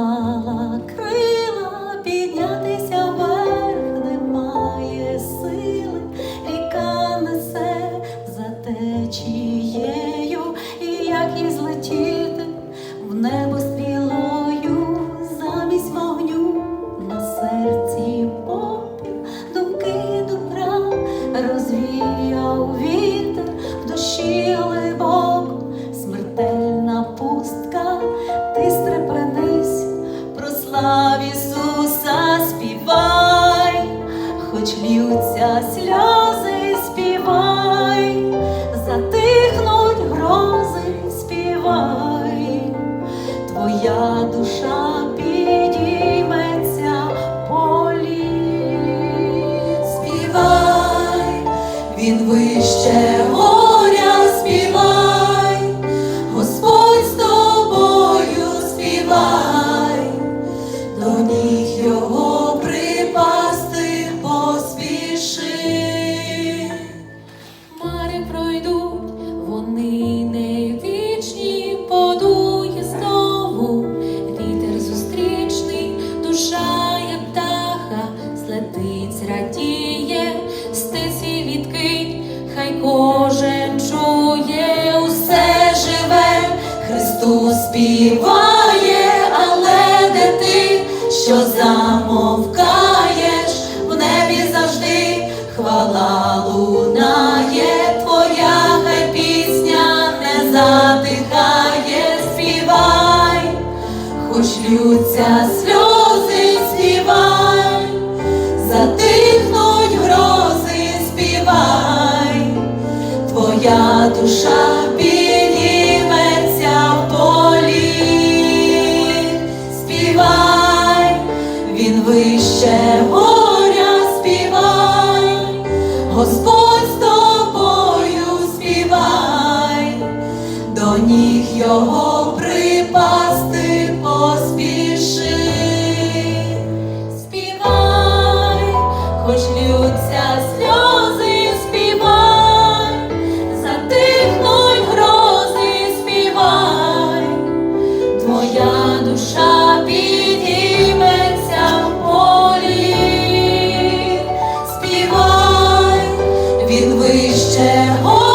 склала крила, піднятися Ісуса співай, хоч льються сльози, співай, затихнуть грози, співай, твоя душа підійметься полі. Співай, він вище кожен чує, усе живе, Христос співає, але де ти, що замовкаєш, в небі завжди хвала лунає, твоя хай пісня не затихає, співай, хоч ллються сльози, твоя душа підніметься в полі, співай, він вище горя, співай, Господь з тобою співай, до ніг його припасти вище